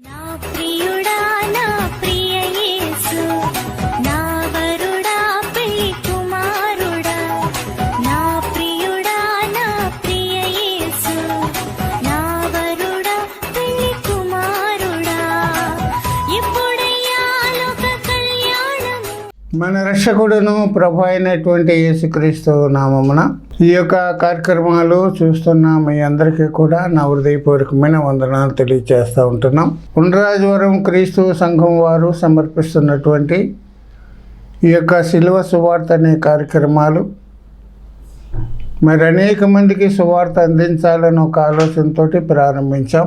నా మన రక్షకుడును ప్రభు అయినటువంటి యేసుక్రీస్తు నామమున ఈ యొక్క కార్యక్రమాలు చూస్తున్న మీ అందరికీ కూడా నా హృదయపూర్వకమైన వందనాలు తెలియజేస్తూ ఉంటున్నాం. ఉండరాజవరం క్రీస్తు సంఘం వారు సమర్పిస్తున్నటువంటి ఈ యొక్క శిలువ సువార్త అనే కార్యక్రమాలు మరి అనేక మందికి సువార్త అందించాలని ఒక ఆలోచనతో ప్రారంభించాం.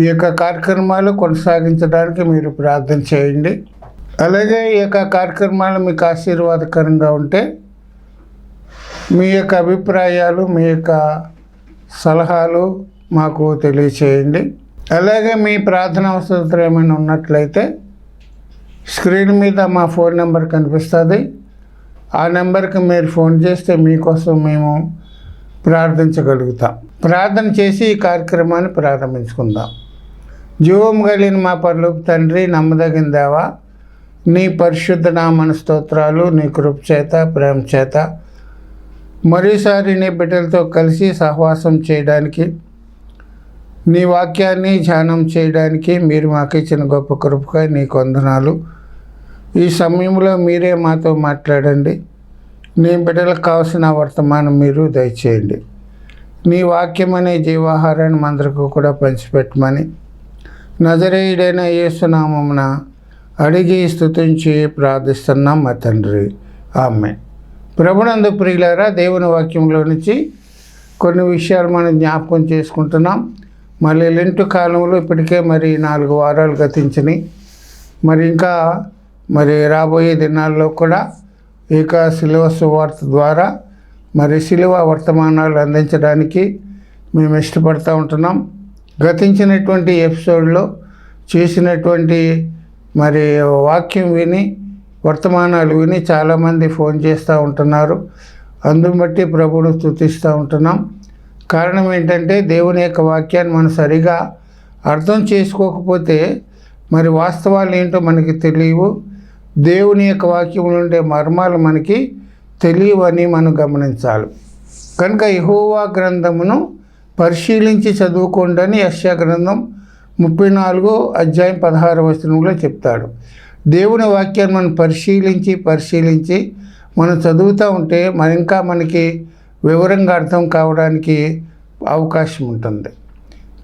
ఈ యొక్క కార్యక్రమాలు కొనసాగించడానికి మీరు ప్రార్థన చేయండి. అలాగే ఈ యొక్క కార్యక్రమాలు మీకు ఆశీర్వాదకరంగా ఉంటే మీ యొక్క అభిప్రాయాలు మీ యొక్క సలహాలు మాకు తెలియచేయండి. అలాగే మీ ప్రార్థన అవసరం ఏమైనా ఉన్నట్లయితే స్క్రీన్ మీద మా ఫోన్ నెంబర్ కనిపిస్తుంది. ఆ నెంబర్కి మీరు ఫోన్ చేస్తే మీకోసం మేము ప్రార్థించగలుగుతాం. ప్రార్థన చేసి ఈ కార్యక్రమాన్ని ప్రారంభించుకుందాం. జీవం కలిగిన మా పరలోకి తండ్రి నమ్మదగిన దేవా నీ పరిశుద్ధ నామన స్తోత్రాలు నీ కృప చేత ప్రేమ చేత మరోసారి నీ బిడ్డలతో కలిసి సహవాసం చేయడానికి నీ వాక్యాన్ని ధ్యానం చేయడానికి మీరు మాకు ఇచ్చిన గొప్ప కృపగా నీ వందనాలు. ఈ సమయంలో మీరే మాతో మాట్లాడండి. నీ బిడ్డలకు కావాల్సిన వర్తమానం మీరు దయచేయండి. నీ వాక్యం అనే జీవాహారాన్ని మందరికి కూడా పంచిపెట్టమని. నజరేయుడైన ఏసునామమున అడిగి స్థుతించి ప్రార్థిస్తున్నాం మా తండ్రి. ఆమె ప్రభునందు ప్రియులారా దేవుని వాక్యంలో నుంచి కొన్ని విషయాలు మనం జ్ఞాపకం చేసుకుంటున్నాం. మళ్ళీ లెంటు కాలంలో ఇప్పటికే మరి నాలుగు వారాలు గతించినాయి. మరి ఇంకా మరి రాబోయే దినాల్లో కూడా ఇక శిలువ సువార్త ద్వారా మరి సిలువ వర్తమానాలు అందించడానికి మేము ఇష్టపడుతూ ఉంటున్నాం. గతించినటువంటి ఎపిసోడ్లో చేసినటువంటి మరి వాక్యం విని వర్తమానాలు విని చాలామంది ఫోన్ చేస్తూ ఉంటున్నారు. అందుని బట్టి ప్రభువును స్థుతిస్తూ ఉంటున్నాం. కారణం ఏంటంటే దేవుని యొక్క వాక్యాన్ని మనం సరిగా అర్థం చేసుకోకపోతే మరి వాస్తవాలు ఏంటో మనకి తెలియవు. దేవుని యొక్క వాక్యంలో ఉండే మర్మాలు మనకి తెలియవని మనం గమనించాలి. కనుక యహోవా గ్రంథమును పరిశీలించి చదువుకోండి అని యశ్యా గ్రంథం ముప్పై నాలుగో అధ్యాయం పదహారు వచనంలో చెప్తాడు. దేవుని వాక్యాన్ని మనం పరిశీలించి పరిశీలించి మనం చదువుతూ ఉంటే మన ఇంకా మనకి వివరంగా అర్థం కావడానికి అవకాశం ఉంటుంది.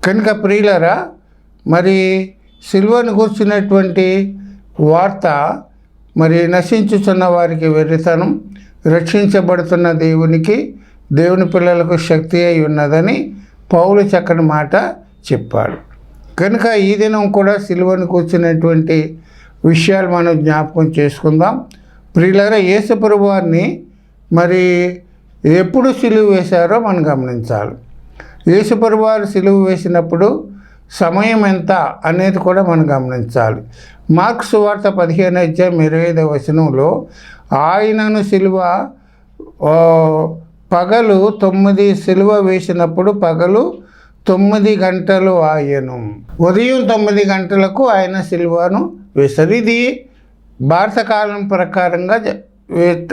కనుక ప్రియులరా మరి సిల్వను కూర్చున్నటువంటి వార్త మరి నశించుతున్న వారికి వెర్రితనం రక్షించబడుతున్న దేవునికి దేవుని పిల్లలకు శక్తి అయి ఉన్నదని పౌలు చక్కని మాట చెప్పాడు. కనుక ఈ దినం కూడా సిలువను కూర్చున్నటువంటి విషయాలు మనం జ్ఞాపకం చేసుకుందాం. ప్రియులరా యేసుప్రభు వారిని మరి ఎప్పుడు సిలువ వేశారో మనం గమనించాలి. యేసుప్రభు వారు సిలువ వేసినప్పుడు సమయం ఎంత అనేది కూడా మనం గమనించాలి. మార్క్స్ వార్త పదిహేను అధ్యాయం ఇరవై ఐదవ వచనంలో ఆయనను సిలువ పగలు తొమ్మిది సిలువ వేసినప్పుడు పగలు తొమ్మిది గంటలు ఆయను. ఉదయం తొమ్మిది గంటలకు ఆయన సిల్వను వేశారు ఇది భారత కాలం ప్రకారంగా జ-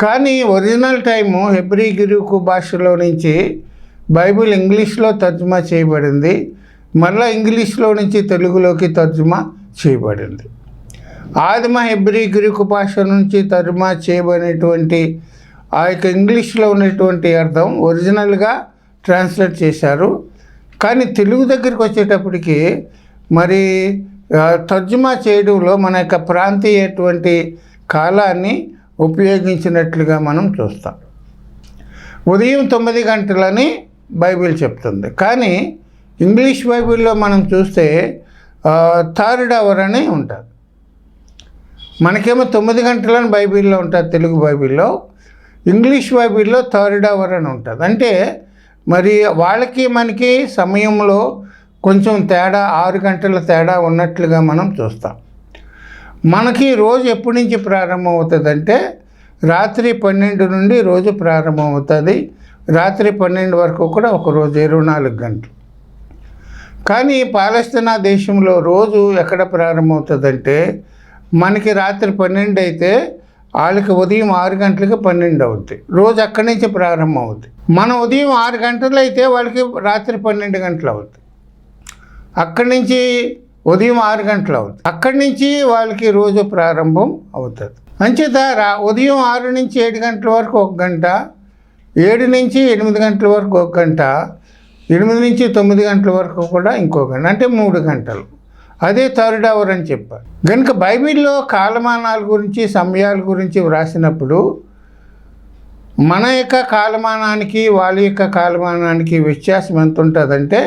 కానీ ఒరిజినల్ టైము హెబ్రీ గిరుకు భాషలో నుంచి బైబిల్ ఇంగ్లీష్లో తర్జుమా చేయబడింది. మళ్ళీ ఇంగ్లీష్లో నుంచి తెలుగులోకి తర్జుమా చేయబడింది. ఆదిమ హెబ్రీ గ్రీకు భాష నుంచి తర్జుమా చేయబడినటువంటి ఆ యొక్క ఇంగ్లీష్లో ఉన్నటువంటి అర్థం ఒరిజినల్గా ట్రాన్స్లేట్ చేశారు. కానీ తెలుగు దగ్గరికి వచ్చేటప్పటికి మరి తర్జుమా చేయడంలో మన యొక్క ప్రాంతీయటువంటి కాలాన్ని ఉపయోగించినట్లుగా మనం చూస్తాం. ఉదయం తొమ్మిది గంటలని బైబిల్ చెప్తుంది. కానీ ఇంగ్లీష్ బైబిల్లో మనం చూస్తే థర్డ్ అవర్ అని ఉంటుంది మనకేమో తొమ్మిది గంటలని బైబిల్లో ఉంటుంది తెలుగు బైబిల్లో. ఇంగ్లీష్ బైబిల్లో థర్డ్ అవర్ అని ఉంటుంది. అంటే మరి వాళ్ళకి మనకి సమయంలో కొంచెం తేడా ఆరు గంటల తేడా ఉన్నట్లుగా మనం చూస్తాం. మనకి రోజు ఎప్పటి నుంచి ప్రారంభమవుతుందంటే రాత్రి పన్నెండు నుండి రోజు ప్రారంభం అవుతుంది రాత్రి పన్నెండు వరకు కూడా ఒక రోజు ఇరవై నాలుగు గంటలు. కానీ పాలస్తీనా దేశంలో రోజు ఎక్కడ ప్రారంభమవుతుందంటే మనకి రాత్రి పన్నెండు అయితే వాళ్ళకి ఉదయం ఆరు గంటలకి పన్నెండు అవుద్ది. రోజు అక్కడి నుంచి ప్రారంభం అవుద్ది మన ఉదయం ఆరు గంటలు అయితే వాళ్ళకి రాత్రి పన్నెండు గంటలు అవుద్ది. అక్కడి నుంచి ఉదయం ఆరు గంటలు అవుతుంది అక్కడి నుంచి వాళ్ళకి రోజు ప్రారంభం అవుతుంది. అంచేత రా ఉదయం ఆరు నుంచి ఏడు గంటల వరకు ఒక గంట ఏడు నుంచి ఎనిమిది గంటల వరకు ఒక గంట ఎనిమిది నుంచి తొమ్మిది గంటల వరకు కూడా ఇంకో గంట అంటే మూడు గంటలు. అదే థర్డ్ అవర్ అని చెప్పారు కనుక బైబిల్లో కాలమానాల గురించి సమయాల గురించి వ్రాసినప్పుడు మన యొక్క కాలమానానికి వాళ్ళ యొక్క కాలమానానికి వ్యత్యాసం ఎంత ఉంటుందంటే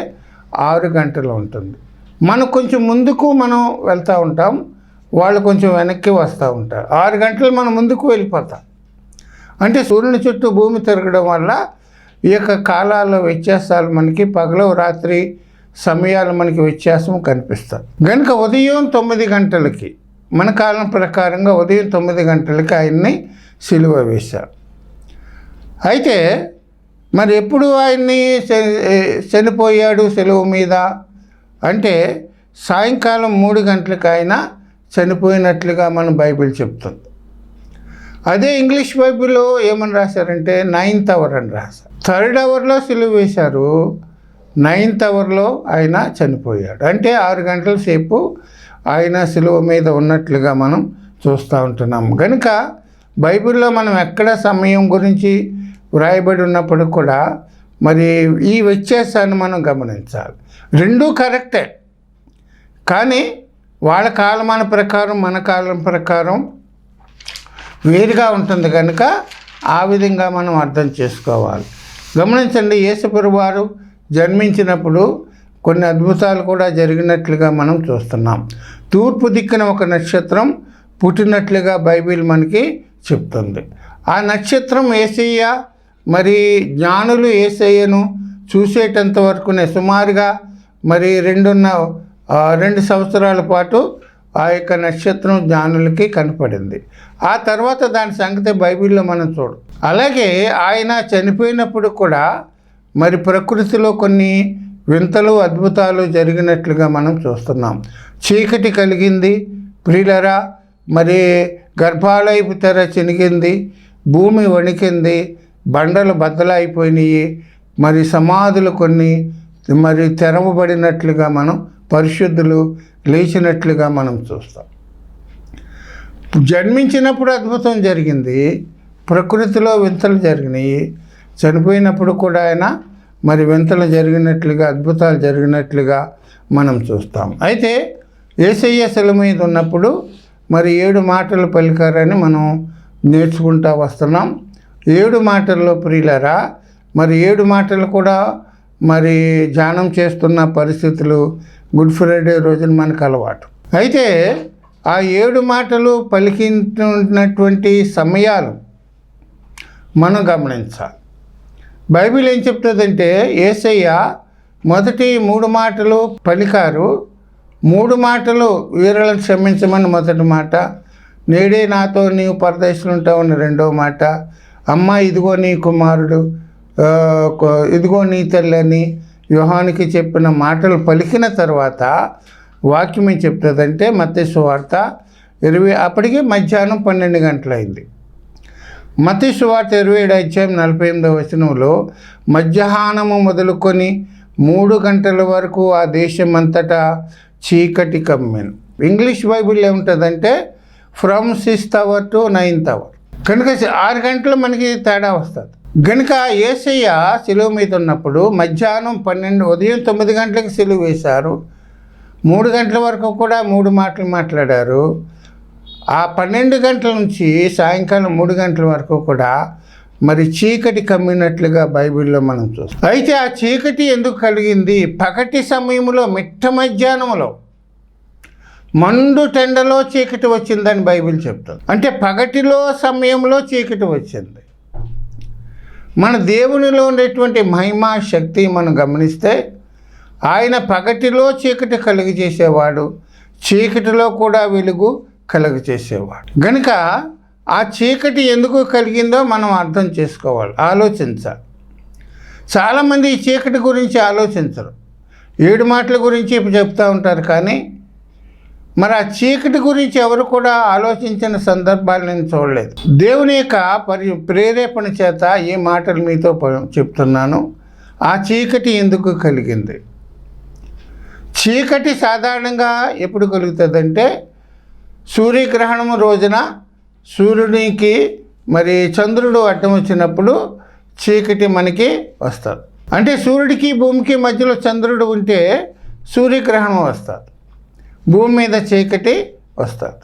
ఆరు గంటలు ఉంటుంది. మనం కొంచెం ముందుకు మనం వెళ్తూ ఉంటాం వాళ్ళు కొంచెం వెనక్కి వస్తూ ఉంటారు. ఆరు గంటలు మనం ముందుకు వెళ్ళిపోతాం. అంటే సూర్యుని చుట్టూ భూమి తిరగడం వల్ల ఈ యొక్క కాలాల వ్యత్యాసాలు మనకి పగలు రాత్రి సమయాలు మనకి వ్యత్యాసం కనిపిస్తాయి. కనుక ఉదయం తొమ్మిది గంటలకి మన కాలం ప్రకారంగా ఉదయం తొమ్మిది గంటలకి ఆయన్ని సిలువ వేశారు. అయితే మరి ఎప్పుడు ఆయన్ని చనిపోయాడు సెలవు మీద? అంటే సాయంకాలం మూడు గంటలకు ఆయన చనిపోయినట్లుగా మన బైబిల్ చెప్తుంది. అదే ఇంగ్లీష్ బైబిల్లో ఏమని రాశారంటే నైన్త్ అవర్ అని రాశారు. థర్డ్ అవర్లో సిలువ వేశారు. నైన్త్ అవర్లో ఆయన చనిపోయాడు. అంటే ఆరు గంటల సేపు ఆయన సిలువ మీద ఉన్నట్లుగా మనం చూస్తూ ఉంటున్నాం. కనుక బైబిల్లో మనం ఎక్కడ సమయం గురించి వ్రాయబడి ఉన్నప్పుడు కూడా మరి ఈ వ్యత్యాసాన్ని మనం గమనించాలి. రెండూ కరెక్టే. కానీ వాళ్ళ కాలమాన ప్రకారం మన కాలం ప్రకారం వేరుగా ఉంటుంది కనుక ఆ విధంగా మనం అర్థం చేసుకోవాలి. గమనించండి యేసుప్రభు వారు జన్మించినప్పుడు కొన్ని అద్భుతాలు కూడా జరిగినట్లుగా మనం చూస్తున్నాం. తూర్పు దిక్కున ఒక నక్షత్రం పుట్టినట్లుగా బైబిల్ మనకి చెప్తుంది. ఆ నక్షత్రం ఏసయ్య మరి జ్ఞానులు ఏసయ్యను చూసేటంత వరకునే సుమారుగా మరి రెండున్న రెండు సంవత్సరాల పాటు ఆ యొక్క నక్షత్రం జ్ఞానులకి కనపడింది. ఆ తర్వాత దాని సంగతి బైబిల్లో మనం చూడు. అలాగే ఆయన చనిపోయినప్పుడు కూడా మరి ప్రకృతిలో కొన్ని వింతలు అద్భుతాలు జరిగినట్లుగా మనం చూస్తున్నాం. చీకటి కలిగింది ప్రియులరా మరి గర్భాలయపు తెర చినిగింది భూమి వణికింది బండలు బద్దలైపోయినాయి మరి సమాధులు కొన్ని మరి తెరవబడినట్లుగా మనం పరిశుద్ధులు లేచినట్లుగా మనం చూస్తాం. జన్మించినప్పుడు అద్భుతం జరిగింది ప్రకృతిలో వింతలు జరిగినాయి చనిపోయినప్పుడు కూడా ఆయన మరి వింతలు జరిగినట్లుగా అద్భుతాలు జరిగినట్లుగా మనం చూస్తాం. అయితే ఏసయ్య శిల మీద ఉన్నప్పుడు మరి ఏడు మాటలు పలికారని మనం నేర్చుకుంటా వస్తున్నాం. ఏడు మాటల్లో ప్రియులరా మరి ఏడు మాటలు కూడా మరి ధ్యానం చేస్తున్న పరిస్థితులు గుడ్ ఫ్రైడే రోజున మనకు అలవాటు. అయితే ఆ ఏడు మాటలు పలికినటువంటి సమయాలు మనం గమనించాలి. బైబిల్ ఏం చెప్తుందంటే ఏసయ్య మొదటి మూడు మాటలు పలికారు. మూడు మాటలు వీరులను క్షమించమని మొదటి మాట నేడే నాతో నీవు పరదేశంలో ఉంటావని రెండో మాట అమ్మ ఇదిగో నీ కుమారుడు ఇదిగో నీ తల్లని వ్యూహానికి చెప్పిన మాటలు పలికిన తర్వాత వాక్యం ఏం చెప్తుందంటే మత్స్సు వార్త ఇరవై అప్పటికి మధ్యాహ్నం పన్నెండు గంటలైంది. మతి సువార్త ఇరవై ఏడు అధ్యాయం నలభై ఎనిమిదవ వచనంలో మధ్యాహ్నము మొదలుకొని మూడు గంటల వరకు ఆ దేశం అంతటా చీకటి కమ్మెను. ఇంగ్లీష్ బైబిల్ ఏముంటుందంటే from sixth hour to ninth hour కనుక ఆరు గంటలు మనకి తేడా వస్తుంది. కనుక ఏసయ్య సిలువ మీద ఉన్నప్పుడు మధ్యాహ్నం పన్నెండు ఉదయం తొమ్మిది గంటలకు సిలువ వేశారు. మూడు గంటల వరకు కూడా మూడు మాటలు మాట్లాడారు. ఆ పన్నెండు గంటల నుంచి సాయంకాలం మూడు గంటల వరకు కూడా మరి చీకటి కమ్మినట్లుగా బైబిల్లో మనం చూస్తాం. అయితే ఆ చీకటి ఎందుకు కలిగింది? పగటి సమయంలో మిట్ట మధ్యాహ్నంలో మండు టెండలో చీకటి వచ్చిందని బైబిల్ చెప్తుంది. అంటే పగటిలో సమయంలో చీకటి వచ్చింది. మన దేవునిలో ఉండేటువంటి మహిమ శక్తి మనం గమనిస్తే ఆయన పగటిలో చీకటి కలుగజేసేవాడు చీకటిలో కూడా వెలుగు కలుగజేసేవాడు గనుక ఆ చీకటి ఎందుకు కలిగిందో మనం అర్థం చేసుకోవాలి ఆలోచించాలి. చాలామంది ఈ చీకటి గురించి ఆలోచించరు. ఏడు మాటల గురించి ఇప్పుడు చెప్తూ ఉంటారు కానీ మరి ఆ చీకటి గురించి ఎవరు కూడా ఆలోచించిన సందర్భాలు నేను చూడలేదు. దేవుని యొక్క పరి ప్రేరేపణ చేత ఈ మాటలు మీతో చెప్తున్నాను. ఆ చీకటి ఎందుకు కలిగింది? చీకటి సాధారణంగా ఎప్పుడు కలుగుతుందంటే సూర్యగ్రహణం రోజున సూర్యునికి మరి చంద్రుడు అడ్డం వచ్చినప్పుడు చీకటి మనకి వస్తుంది. అంటే సూర్యుడికి భూమికి మధ్యలో చంద్రుడు ఉంటే సూర్యగ్రహణం వస్తుంది. భూమి మీద చీకటి వస్తుంది.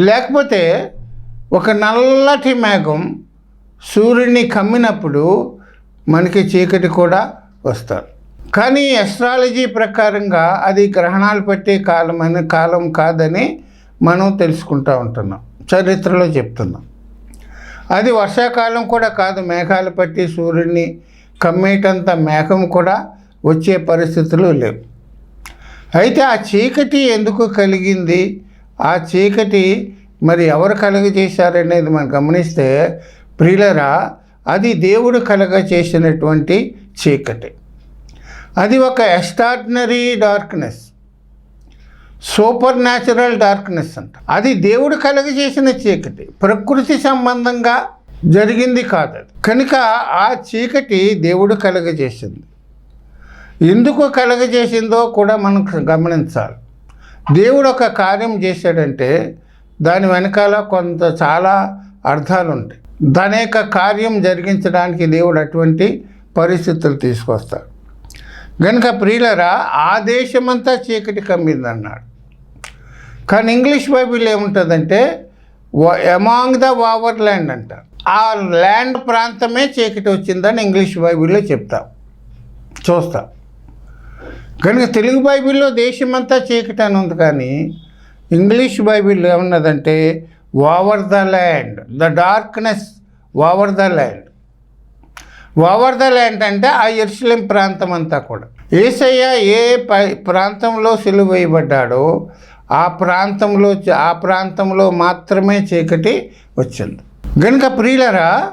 లేకపోతే ఒక నల్లటి మేఘం సూర్యుడిని కమ్మినప్పుడు మనకి చీకటి కూడా వస్తారు కానీ ఎస్ట్రాలజీ ప్రకారంగా అది గ్రహణాలు పట్టే కాలం అని కాలం కాదని మనం తెలుసుకుంటూ ఉంటున్నాం. చరిత్రలో చెప్తున్నాం. అది వర్షాకాలం కూడా కాదు మేఘాలు పట్టి సూర్యుడిని కమ్మేటంత మేఘం కూడా వచ్చే పరిస్థితులు లేవు. అయితే ఆ చీకటి ఎందుకు కలిగింది? ఆ చీకటి మరి ఎవరు కలుగజేశారనేది మనం గమనిస్తే ప్రియులరా అది దేవుడు కలగ చేసినటువంటి చీకటి. అది ఒక extraordinary darkness. Supernatural darkness అంట. అది దేవుడు కలుగజేసిన చీకటి. ప్రకృతి సంబంధంగా జరిగింది కాదు కనుక ఆ చీకటి దేవుడు కలుగజేసింది. ఎందుకు కలగజేసిందో కూడా మనం గమనించాలి. దేవుడు ఒక కార్యం చేశాడంటే దాని వెనకాల కొంత చాలా అర్థాలు ఉంటాయి. దాని యొక్క కార్యం జరిగించడానికి దేవుడు అటువంటి పరిస్థితులు తీసుకొస్తాడు. కనుక ప్రియులరా ఆ దేశమంతా చీకటి కమ్మిందన్నాడు. కానీ ఇంగ్లీష్ బైబిల్ ఏముంటుందంటే ఎమాంగ్ ద ఓవర్ ల్యాండ్ అంట. ఆ ల్యాండ్ ప్రాంతమే చీకటి వచ్చిందని ఇంగ్లీష్ బైబిల్లో చెప్తాం చూస్తాం. కనుక తెలుగు బైబిల్లో దేశమంతా చీకటి అని ఉంది కానీ English Bible ఏమన్నదంటే over the land the darkness over the land over the land అంటే ఆ ఎరుసలేం ప్రాంతం అంతా కూడా. ఏసయ్య ఏ ప్రాంతంలో సిలువ వేయబడ్డాడో ఆ ప్రాంతంలో ఆ ప్రాంతంలో మాత్రమే చీకటి వచ్చింది. కనుక ప్రియులరా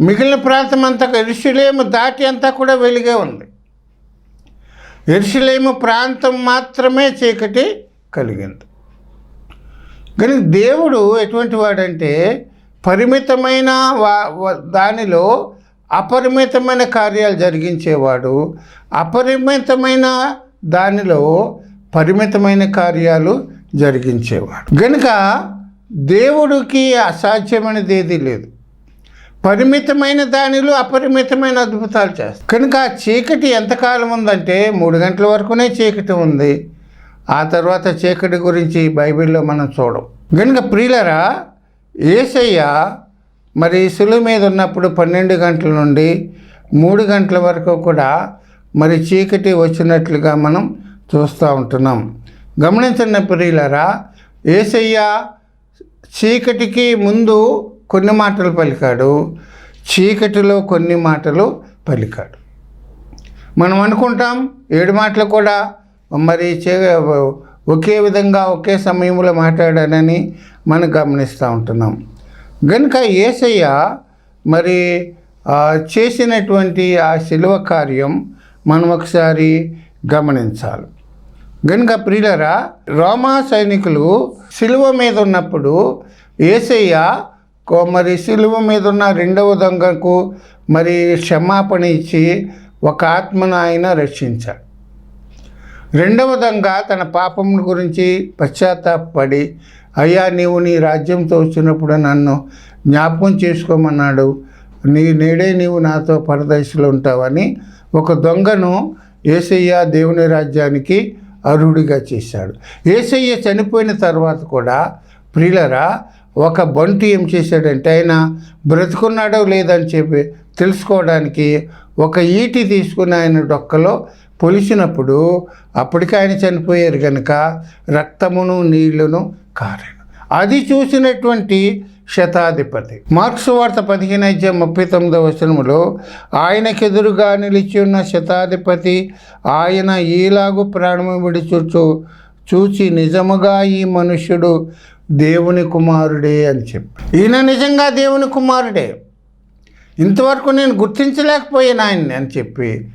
మిగిలిన ప్రాంతం అంతా ఎరుసలేము దాటి అంతా కూడా వెలిగే ఉంది. ఎరుసలేము ప్రాంతం మాత్రమే చీకటి కలిగింది. కానీ దేవుడు ఎటువంటి వాడంటే పరిమితమైన వా- దానిలో అపరిమితమైన కార్యాలు జరిగించేవాడు అపరిమితమైన దానిలో పరిమితమైన కార్యాలు జరిగించేవాడు. గనుక దేవుడికి అసాధ్యమైనది ఏదీ లేదు. పరిమితమైన దానిలో అపరిమితమైన అద్భుతాలు చేస్తాయి కనుక చీకటి ఎంతకాలం ఉందంటే మూడు గంటల వరకునే చీకటి ఉంది. ఆ తర్వాత చీకటి గురించి బైబిల్లో మనం చూడం కనుక ప్రియులరా ఏసయ్య మరి సులువు మీద ఉన్నప్పుడు పన్నెండు గంటల నుండి మూడు గంటల వరకు కూడా మరి చీకటి వచ్చినట్లుగా మనం చూస్తూ ఉంటున్నాం. గమనించిన ప్రియులరా ఏసయ్య చీకటికి ముందు కొన్ని మాటలు పలికాడు. చీకటిలో కొన్ని మాటలు పలికాడు. మనం అనుకుంటాం ఏడు మాటలు కూడా మరి చే ఒకే విధంగా ఒకే సమయంలో మాట్లాడానని మనం గమనిస్తూ ఉంటున్నాం. గనుక ఏసయ్య మరి చేసినటువంటి ఆ శిలువ కార్యం మనం ఒకసారి గమనించాలి. గనుక ప్రియులరా రోమా సైనికులు శిలువ మీద ఉన్నప్పుడు ఏసయ్య కో- మరి శిలువ మీద ఉన్న రెండవ దొంగకు మరి క్షమాపణ ఇచ్చి ఒక ఆత్మను ఆయన రక్షించాడు. రెండవ దొంగ తన పాపం గురించి పశ్చాత్తాపడి అయ్యా నీవు నీ రాజ్యంతో వచ్చినప్పుడు నన్ను జ్ఞాపకం చేసుకోమన్నాడు. నీ నేడే నీవు నాతో పరదశలో ఉంటావని ఒక దొంగను ఏసయ్య దేవుని రాజ్యానికి అర్హుడిగా చేశాడు. ఏసయ్య చనిపోయిన తర్వాత కూడా ప్రియులరా ఒక బంటు ఏం చేశాడంటే ఆయన బ్రతుకున్నాడో లేదని చెప్పి తెలుసుకోవడానికి ఒక ఈటి తీసుకుని ఆయన డొక్కలో పొలిచినప్పుడు అప్పటికి ఆయన చనిపోయారు కనుక రక్తమును నీళ్ళను కారాను అది చూసినటువంటి శతాధిపతి. మార్క్స్ వార్త పదిహేను అధ్యాయం ముప్పై తొమ్మిదవ వచనములో ఆయనకెదురుగా నిలిచి ఉన్న శతాధిపతి ఆయన ఈలాగు ప్రాణము విడిచుచు చూచి నిజముగా ఈ మనుష్యుడు దేవుని కుమారుడే అని చెప్పి ఈయన నిజంగా దేవుని కుమారుడే. ఇంతవరకు నేను గుర్తించలేకపోయాను ఆయన్ని అని చెప్పి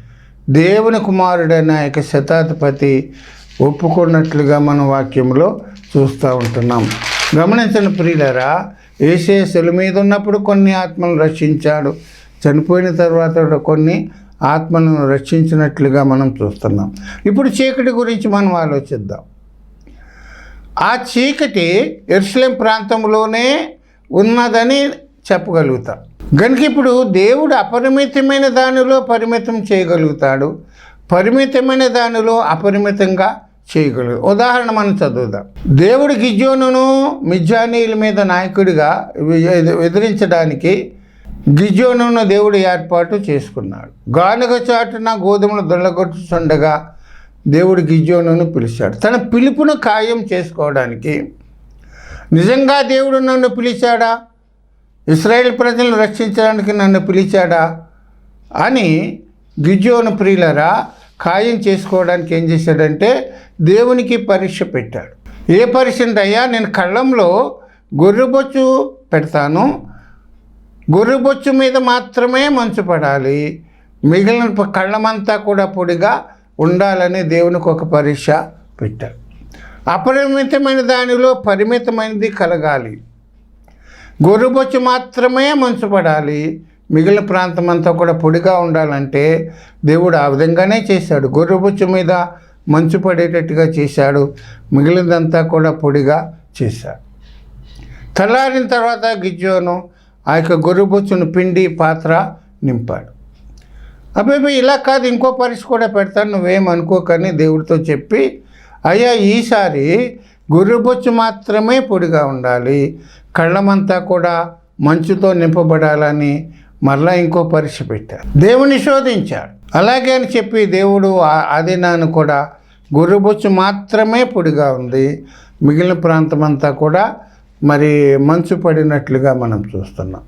దేవుని కుమారుడైన యొక్క శతాధిపతి ఒప్పుకున్నట్లుగా మనం వాక్యంలో చూస్తూ ఉంటున్నాం. గమనించండి ప్రియులరా ఏసే సెలు మీద ఉన్నప్పుడు కొన్ని ఆత్మలను రక్షించాడు. చనిపోయిన తర్వాత కూడా కొన్ని ఆత్మలను రక్షించినట్లుగా మనం చూస్తున్నాం. ఇప్పుడు చీకటి గురించి మనం ఆలోచిద్దాం. ఆ చీకటి ఎరుసలేం ప్రాంతంలోనే ఉన్నదని చెప్పగలుగుతాం. కనుక ఇప్పుడు దేవుడు అపరిమితమైన దానిలో పరిమితం చేయగలుగుతాడు. పరిమితమైన దానిలో అపరిమితంగా చేయగలడు. ఉదాహరణ మనం చదువుదాం. దేవుడు గిజ్జోనును మిజ్జానీల మీద నాయకుడిగా ఎదిరించడానికి గిజ్జోనును దేవుడు ఏర్పాటు చేసుకున్నాడు. గానుగ చాటున గోధుమలు దొల్లగొట్టుచుండగా దేవుడు గిజ్జోనును పిలిచాడు. తన పిలుపును ఖాయం చేసుకోవడానికి నిజంగా దేవుడు నన్ను పిలిచాడా? ఇస్రాయేల్ ప్రజలను రక్షించడానికి నన్ను పిలిచాడా? అని గిజోను ప్రియులరా ఖాయం చేసుకోవడానికి ఏం చేశాడంటే దేవునికి పరీక్ష పెట్టాడు. ఏ పరీక్ష అయ్యా నేను కళ్ళంలో గొర్రెబొచ్చు పెడతాను. గొర్రెబొచ్చు మీద మాత్రమే మంచు పడాలి. మిగిలిన కళ్ళమంతా కూడా పొడిగా ఉండాలని దేవునికి ఒక పరీక్ష పెట్టాడు. అపరిమితమైన దానిలో పరిమితమైనది కలగాలి. గొర్రుబొచ్చు మాత్రమే మంచు పడాలి మిగిలిన ప్రాంతం అంతా కూడా పొడిగా ఉండాలంటే దేవుడు ఆ విధంగానే చేశాడు. గొర్రెబొచ్చు మీద మంచు పడేటట్టుగా చేశాడు. మిగిలినదంతా కూడా పొడిగా చేశాడు. తెల్లారిన తర్వాత గిజ్జోను ఆ యొక్క గొర్రెబొచ్చును పిండి పాత్ర నింపాడు. అబ్బాయి ఇలా కాదు ఇంకో పరీక్ష కూడా పెడతాను నువ్వేం అనుకోకని దేవుడితో చెప్పి అయ్యా ఈసారి గొర్రెబొచ్చు మాత్రమే పొడిగా ఉండాలి. కళ్ళమంతా కూడా మంచుతో నింపబడాలని మరలా ఇంకో పరీక్ష పెట్టారు. దేవుని శోధించాడు. అలాగే అని చెప్పి దేవుడు ఆ- అది నాను కూడా గొర్రెబొచ్చు మాత్రమే పొడిగా ఉంది. మిగిలిన ప్రాంతం అంతా కూడా మరి మంచు పడినట్లుగా మనం చూస్తున్నాం.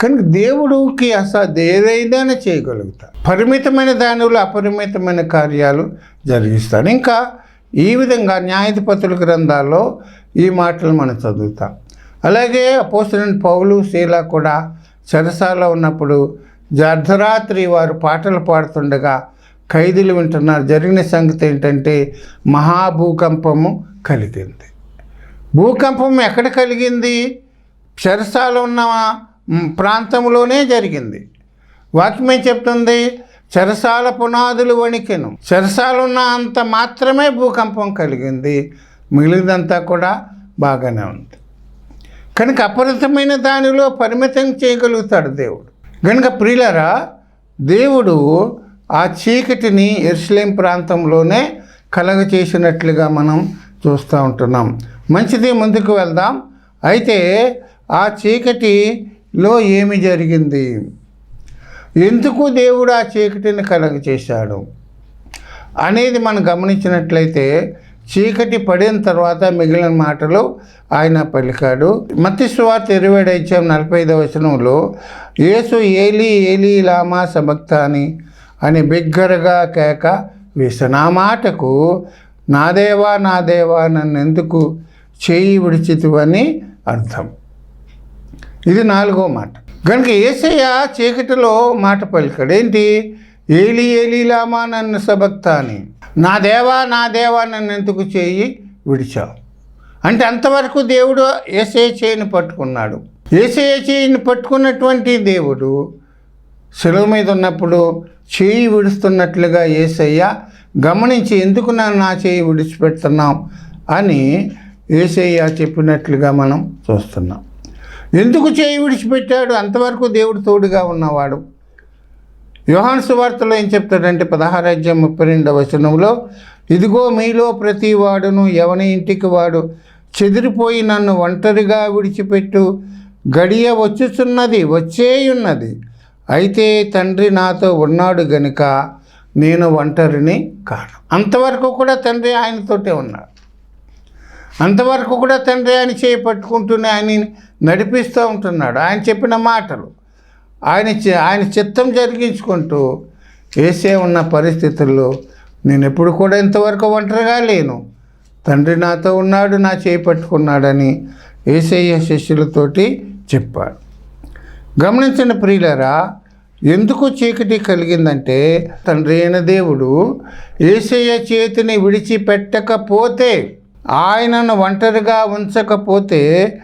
కనుక దేవుడికి అసలు ఏదైనా చేయగలుగుతాడు. పరిమితమైన దానిలో అపరిమితమైన కార్యాలు జరిగిస్తాడు. ఇంకా ఈ విధంగా న్యాయాధిపతుల గ్రంథాల్లో ఈ మాటలు మనం చదువుతాం. అలాగే అపోసరైన పౌలు శీల కూడా చెరసాలో ఉన్నప్పుడు అర్ధరాత్రి వారు పాటలు పాడుతుండగా ఖైదీలు వింటున్నారు. జరిగిన సంగతి ఏంటంటే మహాభూకంపము కలిగింది. భూకంపం ఎక్కడ కలిగింది? చెరసాలో ఉన్న ప్రాంతంలోనే జరిగింది. వాక్యం ఏం చెప్తుంది? చెరసాల పునాదులు వణికెను. చెరసాల ఉన్న అంత మాత్రమే భూకంపం కలిగింది. మిగిలిందంతా కూడా బాగానే ఉంది. కనుక అపరితమైన దానిలో పరిమితం చేయగలుగుతాడు దేవుడు. కనుక ప్రియులరా దేవుడు ఆ చీకటిని ఎరుసలేం ప్రాంతంలోనే కలగ చేసినట్లుగా మనం చూస్తూ ఉంటున్నాం. మంచిది ముందుకు వెళ్దాం. అయితే ఆ చీకటిలో ఏమి జరిగింది? ఎందుకు దేవుడు ఆ చీకటిని కలగ చేశాడు అనేది మనం గమనించినట్లయితే చీకటి పడిన తర్వాత మిగిలిన మాటలు ఆయన పలికాడు. మత్తి ఇరవై ఐదు నలభై ఐదవ వచనంలో యేసు ఏలి ఏలి లామా సబక్తాని అని బిగ్గరగా కేక వేశాను. నా మాటకు నా దేవా నా దేవా నన్ను ఎందుకు చేయి విడిచితివని అర్థం. ఇది నాలుగో మాట. కనుక ఏసయ్య చీకటిలో మాట పలికాడు ఏంటి ఏలి ఏలి లామా నన్ను సభక్త అని నా దేవా నా దేవా నన్ను ఎందుకు చేయి విడిచావు? అంటే అంతవరకు దేవుడు ఏసే చేయిని పట్టుకున్నాడు. ఏసే చేయిని పట్టుకున్నటువంటి దేవుడు సెలవు మీద ఉన్నప్పుడు చేయి విడుస్తున్నట్లుగా ఏసయ్య గమనించి ఎందుకు నన్ను నా చేయి విడిచిపెడుతున్నాం అని ఏసయ్య చెప్పినట్లుగా మనం చూస్తున్నాం. ఎందుకు చేయి విడిచిపెట్టాడు? అంతవరకు దేవుడు తోడుగా ఉన్నవాడు. యోహాను సువార్తలో ఏం చెప్తాడంటే పదహారాజ్యం ముప్పై రెండవ వచనంలో ఇదిగో మీలో ప్రతి వాడును ఎవని ఇంటికి వాడు చెదిరిపోయి నన్ను ఒంటరిగా విడిచిపెట్టు. గడియ వచ్చుచున్నది వచ్చేయున్నది. అయితే తండ్రి నాతో ఉన్నాడు గనుక నేను ఒంటరిని కాను. అంతవరకు కూడా తండ్రి ఆయనతోటే ఉన్నాడు. అంతవరకు కూడా తండ్రి ఆయన చేయి పట్టుకుంటూనే ఆయన నడిపిస్తూ ఉంటున్నాడు. ఆయన చెప్పిన మాటలు. ఆయన చి- ఆయన చిత్తం జరిగించుకుంటూ వేసే ఉన్న పరిస్థితుల్లో నేను ఎప్పుడు కూడా ఇంతవరకు ఒంటరిగా లేను. తండ్రి నాతో ఉన్నాడు నా చేయి పట్టుకున్నాడని ఏసయ్య శిష్యులతోటి చెప్పాడు. గమనించిన ప్రియులరా ఎందుకు చీకటి కలిగిందంటే తండ్రి అయిన దేవుడు ఏసయ్య చేతిని విడిచిపెట్టకపోతే ఆయనను ఒంటరిగా ఉంచకపోతే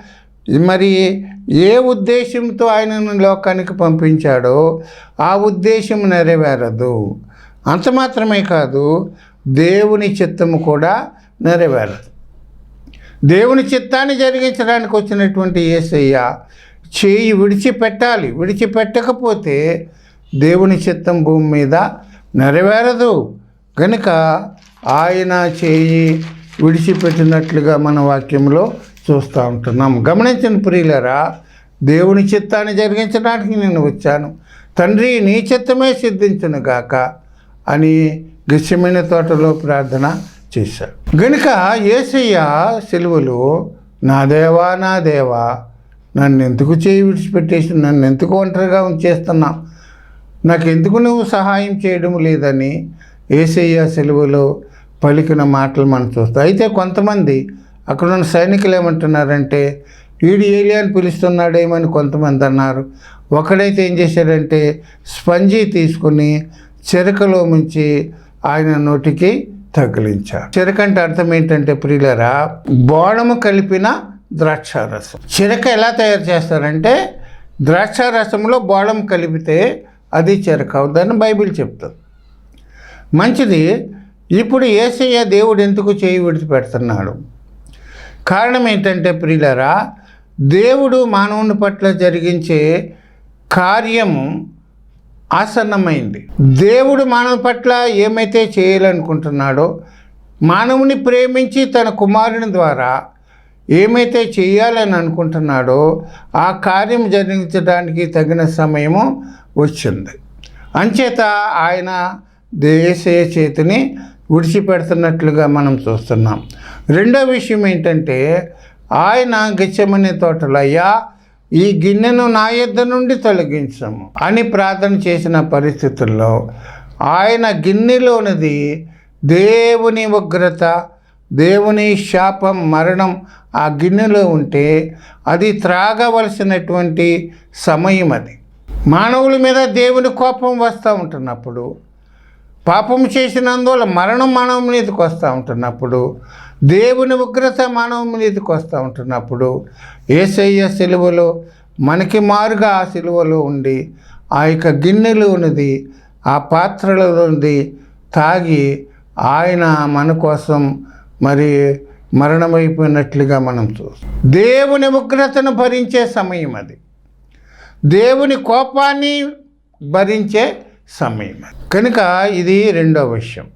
మరి ఏ ఉద్దేశంతో ఆయనను లోకానికి పంపించాడో ఆ ఉద్దేశం నెరవేరదు. అంత మాత్రమే కాదు దేవుని చిత్తము కూడా నెరవేరదు. దేవుని చిత్తాన్ని జరిగించడానికి వచ్చినటువంటి ఏసయ్య చేయి విడిచిపెట్టాలి. విడిచిపెట్టకపోతే దేవుని చిత్తం భూమి మీద నెరవేరదు. కనుక ఆయన చేయి విడిచిపెట్టినట్లుగా మన వాక్యంలో చూస్తూ ఉంటున్నాం గమనించిన ప్రియులరా దేవుని చిత్తాన్ని జరిగించడానికి నేను వచ్చాను. తండ్రి నీ చిత్తమే సిద్ధించును గాక అని గస్యమైన తోటలో ప్రార్థన చేశాడు. గనుక ఏసయ్య సెలవులు నా దేవా నా దేవా నన్ను ఎందుకు చేయి విడిచిపెట్టేసి నన్ను ఎందుకు ఒంటరిగా ఉంచేస్తున్నావు నాకు ఎందుకు నువ్వు సహాయం చేయడం లేదని? ఏసయ్య సెలవులో పలికిన మాటలు మనం చూస్తాం. అయితే కొంతమంది అక్కడ ఉన్న సైనికులు ఏమంటున్నారంటే వీడు ఏలియాని పిలుస్తున్నాడేమని కొంతమంది అన్నారు. ఒకడైతే ఏం చేశాడంటే స్పంజీ తీసుకుని చెరకలో ముంచి ఆయన నోటికి తగిలించారు చెరక అంటే అర్థం ఏంటంటే ప్రియులరా బోణము కలిపిన ద్రాక్షారసం. చిరక ఎలా తయారు చేస్తారంటే ద్రాక్షారసంలో బోళం కలిపితే అది చెరక అవుతుందని బైబిల్ చెప్తుంది. మంచిది ఇప్పుడు ఏసయ్య దేవుడు ఎందుకు చేయి విడిచిపెడుతున్నాడు? కారణం ఏంటంటే ప్రియులరా దేవుడు మానవుని పట్ల జరిగించే కార్యము ఆసన్నమైంది. దేవుడు మానవ పట్ల ఏమైతే చేయాలనుకుంటున్నాడో మానవుని ప్రేమించి తన కుమారుని ద్వారా ఏమైతే చేయాలని అనుకుంటున్నాడో ఆ కార్యం జరిగించడానికి తగిన సమయము వచ్చింది. అంచేత ఆయన దేశ చేతిని విడిచిపెడుతున్నట్లుగా మనం చూస్తున్నాం. రెండో విషయం ఏంటంటే ఆయన గిచ్చమనే తోటలో అయ్యా ఈ గిన్నెను నా యొద్ద నుండి తొలగించము అని ప్రార్థన చేసిన పరిస్థితుల్లో ఆయన గిన్నెలోనిది దేవుని ఉగ్రత దేవుని శాపం మరణం ఆ గిన్నెలో ఉంటే అది త్రాగవలసినటువంటి సమయం అది. మానవుల మీద దేవుని కోపం వస్తూ ఉంటున్నప్పుడు పాపం చేసినందువల్ల మరణం మానవ మీదకి వస్తూ ఉంటున్నప్పుడు దేవుని ఉగ్రత మానవ మీదకి వస్తూ ఉంటున్నప్పుడు ఏసయ్య సిలువలో మనకి మారుగా ఆ సిలువలో ఉండి ఆ యొక్క గిన్నెలో ఉన్నది ఆ పాత్రలో ఉంది తాగి ఆయన మన కోసం మరి మరణమైపోయినట్లుగా మనం చూస్తాం. దేవుని ఉగ్రతను భరించే సమయం అది. దేవుని కోపాన్ని భరించే సమయం. కనుక ఇది రెండో విషయం.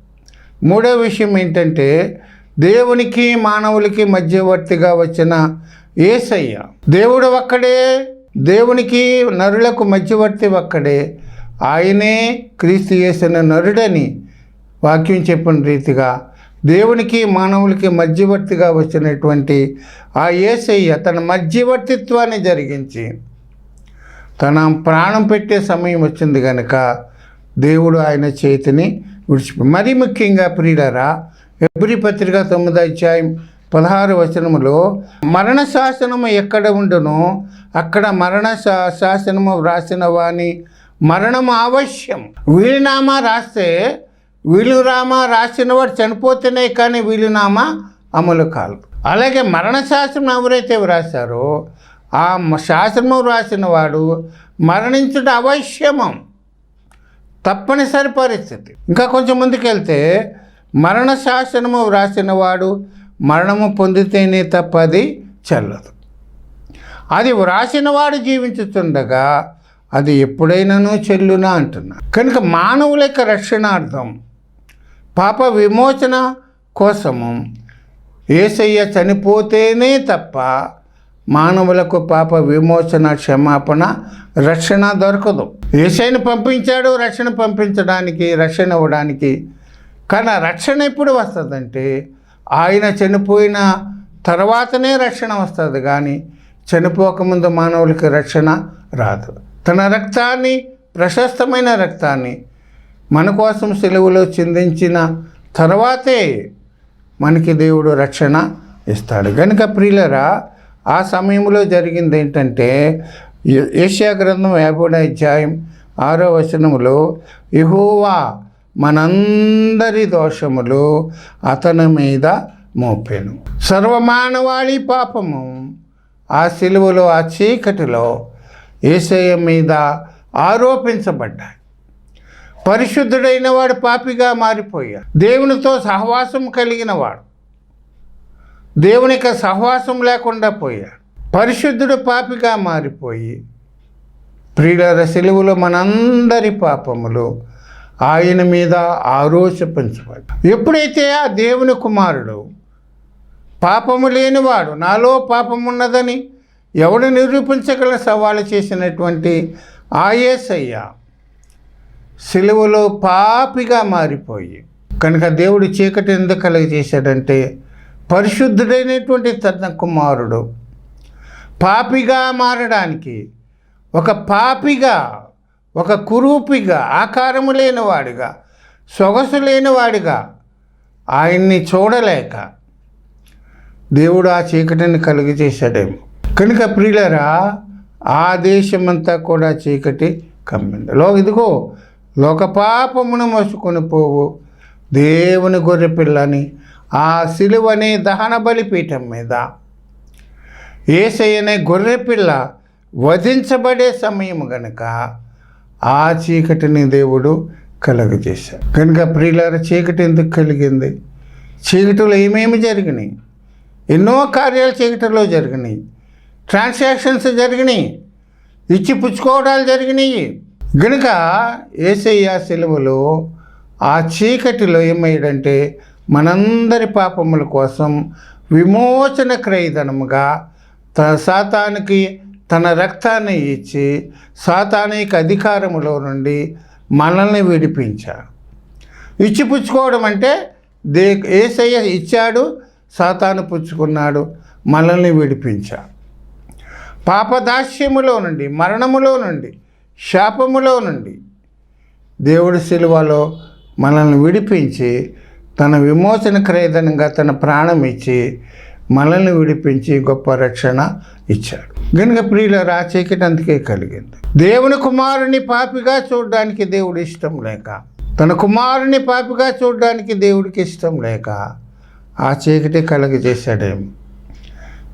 మూడో విషయం ఏంటంటే దేవునికి మానవులకి మధ్యవర్తిగా వచ్చిన ఏసయ్య దేవుడు ఒక్కడే దేవునికి నరులకు మధ్యవర్తి ఒక్కడే. ఆయనే క్రీస్తు చేసిన నరుడని వాక్యం చెప్పిన రీతిగా దేవునికి మానవులకి మధ్యవర్తిగా వచ్చినటువంటి ఆ ఏసయ్య తన మధ్యవర్తిత్వాన్ని జరిగించి తన ప్రాణం పెట్టే సమయం వచ్చింది కనుక దేవుడు ఆయన చేతిని విడిచిపో మరీ ముఖ్యంగా ప్రియులరా ఎబ్రి పత్రిక తొమ్మిది అధ్యాయం పదహారు వచనములో మరణ శాసనము ఎక్కడ ఉండునో? అక్కడ మరణ శా శాసనము వ్రాసిన వాణి మరణం అవశ్యం వీలునామా రాస్తే వీలునామా రాసిన వాడు చనిపోతేనే కానీ వీలునామా అమలు కాదు. అలాగే మరణ శాసనం ఎవరైతే వ్రాసారో ఆ శాసనము వ్రాసిన వాడు మరణించుట అవశ్యమం. తప్పనిసరి పరిస్థితి. ఇంకా కొంచెం ముందుకెళ్తే మరణ శాసనము వ్రాసిన వాడు మరణము పొందితేనే తప్ప అది చెల్లదు. అది వ్రాసినవాడు జీవించుతుండగా అది ఎప్పుడైనానూ చెల్లునా అంటున్నా. కనుక మానవుల యొక్క రక్షణార్థం పాప విమోచన కోసము ఏసయ్య చనిపోతేనే తప్ప మానవులకు పాప విమోచన క్షమాపణ రక్షణ దొరకదు. ఏసైని పంపించాడు రక్షణ పంపించడానికి రక్షణ ఇవ్వడానికి. కానీ రక్షణ ఎప్పుడు వస్తుందంటే ఆయన చనిపోయిన తర్వాతనే రక్షణ వస్తుంది కానీ చనిపోకముందు మానవులకి రక్షణ రాదు. తన రక్తాన్ని ప్రశస్తమైన రక్తాన్ని మన కోసం సెలవులో చిందించిన తర్వాతే మనకి దేవుడు రక్షణ ఇస్తాడు. కనుక ప్రియులరా ఆ సమయంలో జరిగింది ఏంటంటే ఏషియా గ్రంథం యాభై అధ్యాయం ఆరో వచనములో యెహోవా మనందరి దోషములు అతని మీద మోపాను. సర్వమానవాళి పాపము ఆ సిలువలో ఆ చీకటిలో ఏసయ్య మీద ఆరోపించబడ్డాయి. పరిశుద్ధుడైన వాడు పాపిగా మారిపోయాడు. దేవునితో సహవాసం కలిగిన వాడు. దేవునికి సహవాసం లేకుండా పోయాడు పరిశుద్ధుడు పాపిగా మారిపోయి ప్రియుల సెలువులో మనందరి పాపములు ఆయన మీద ఆరోచపించబడ్డాయి. ఎప్పుడైతే ఆ దేవుని కుమారుడు పాపము లేనివాడు నాలో పాపమున్నదని ఎవడు నిరూపించగల సవాలు చేసినటువంటి ఆయేసయ్య సిలువలో పాపిగా మారిపోయి కనుక దేవుడు చీకటి ఎందుకు కలుగజేశాడంటే పరిశుద్ధుడైనటువంటి తన కుమారుడు పాపిగా మారడానికి ఒక పాపిగా ఒక కురూపిగా ఆకారము లేనివాడిగా సొగసు లేనివాడిగా ఆయన్ని చూడలేక దేవుడు ఆ చీకటిని కలుగజేశాడేమో. కనుక ప్రియులరా ఆ దేశమంతా కూడా చీకటి కమ్మింది. లో ఇదిగో లోక పాపమును మోసుకొని పోవు దేవుని గొర్రె పిల్లని ఆ సిలువనే దహన బలిపీఠం మీద. ఏసయ్యనే గొర్రె పిల్ల వధించబడే సమయం గనుక ఆ చీకటిని దేవుడు కలుగజేశాడు. కనుక ప్రియులార చీకటి ఎందుకు కలిగింది? చీకటిలో ఏమేమి జరిగినాయి? ఎన్నో కార్యాలు చీకటిలో జరిగినాయి. ట్రాన్సాక్షన్స్ జరిగినాయి. ఇచ్చి పుచ్చుకోవడాలు జరిగినాయి. గనుక ఏసయ్య సెలవులో ఆ చీకటిలో ఏమయ్యాడంటే మనందరి పాపముల కోసం విమోచన క్రయధనముగా తన సాతానికి తన రక్తాన్ని ఇచ్చి సాతానిక అధికారములో నుండి మనల్ని విడిపించాడు. ఇచ్చి పుచ్చుకోవడం అంటే దే ఏసయ్య ఇచ్చాడు సాతాను పుచ్చుకున్నాడు మనల్ని విడిపించాడు. పాపదాస్యములో నుండి మరణములో నుండి శాపములో నుండి దేవుడి శిలువలో మనల్ని విడిపించి తన విమోచన క్రయధనంగా తన ప్రాణం ఇచ్చి మనల్ని విడిపించి గొప్ప రక్షణ ఇచ్చాడు. గనుక ప్రియుల ఆ చీకటి అందుకే కలిగింది. దేవుని కుమారుని పాపిగా చూడడానికి దేవుడు ఇష్టం లేక తన కుమారుని పాపిగా చూడడానికి దేవుడికి ఇష్టం లేక ఆ చీకటి కలగజేశాడేమి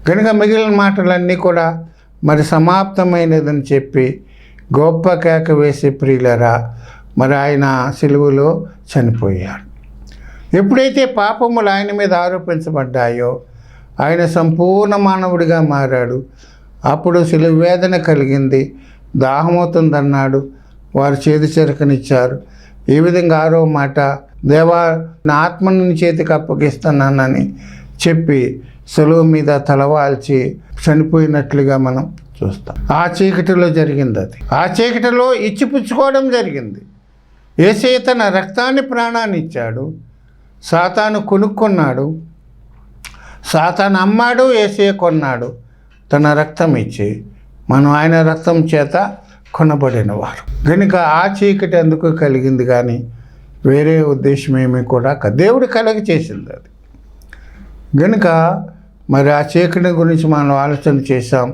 కనుక మిగిలిన మాటలన్నీ కూడా మరి సమాప్తమైనదని చెప్పి గొప్ప కేక వేసి ప్రియులరా మరి ఆయన సిలువలో చనిపోయాడు. ఎప్పుడైతే పాపములు ఆయన మీద ఆరోపించబడ్డాయో ఆయన సంపూర్ణ మానవుడిగా మారాడు. అప్పుడు సిలువ వేదన కలిగింది. దాహమవుతుందన్నాడు. వారు చేతి చెరకనిచ్చారు. ఈ విధంగా ఆరో మాట దేవా నా ఆత్మని చేతికి అప్పగిస్తున్నానని చెప్పి సెలవు మీద తలవాల్చి చనిపోయినట్లుగా మనం చూస్తాం. ఆ చీకటిలో జరిగింది అది. ఆ చీకటిలో ఇచ్చిపుచ్చుకోవడం జరిగింది. ఏసే తన రక్తాన్ని ప్రాణాన్ని ఇచ్చాడు. సాతాను కొనుక్కున్నాడు. సాతాను అమ్మాడు ఏసే కొన్నాడు. తన రక్తం ఇచ్చి మనం ఆయన రక్తం చేత కొనబడిన వారు కనుక ఆ చీకటి ఎందుకు కలిగింది కానీ వేరే ఉద్దేశం ఏమీ కూడా దేవుడు కలగ చేసింది అది. గనుక మరి ఆ చీకటి గురించి మనం ఆలోచన చేశాం.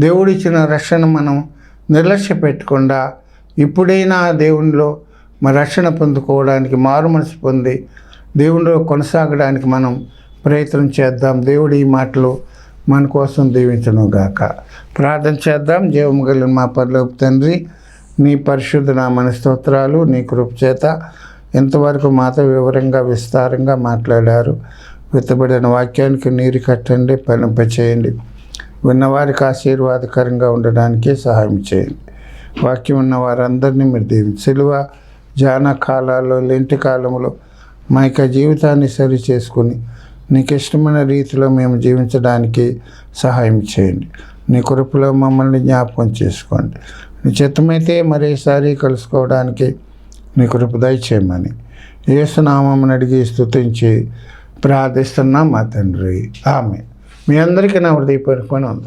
దేవుడిచ్చిన రక్షణ మనం నిర్లక్ష్య పెట్టకుండా ఇప్పుడైనా దేవునిలో మరి రక్షణ పొందుకోవడానికి మారు మనసు పొంది దేవునిలో కొనసాగడానికి మనం ప్రయత్నం చేద్దాం. దేవుడి ఈ మాటలు మన కోసం దీవించను గాక ప్రార్థన చేద్దాం. జీవము కలిగిన మా పరలోపు తండ్రి నీ పరిశుద్ధ నామన స్తోత్రాలు నీ కృప చేత ఇంతవరకు మాతో వివరంగా విస్తారంగా మాట్లాడారు. విత్తబడిన వాక్యానికి నీరు కట్టండి పనింపచేయండి విన్నవారికి ఆశీర్వాదకరంగా ఉండడానికి సహాయం చేయండి. వాక్యం ఉన్న వారందరినీ మీరు దీవించి. సిలువ జాన కాలాల్లో లెంటి కాలంలో మా యొక్క జీవితాన్ని సరి చేసుకుని నీకు ఇష్టమైన రీతిలో మేము జీవించడానికి సహాయం చేయండి. నీ కృపలో మమ్మల్ని జ్ఞాపకం చేసుకోండి. నీ చిత్తమైతే మరోసారి కలుసుకోవడానికి నీ కృప దయచేయమని ఏసునామని అడిగి స్తుతించి ప్రార్థిస్తున్నాం మా తండ్రి. ఆమె మీ అందరికీ నా హృదయపూర్వకమైన ఉంది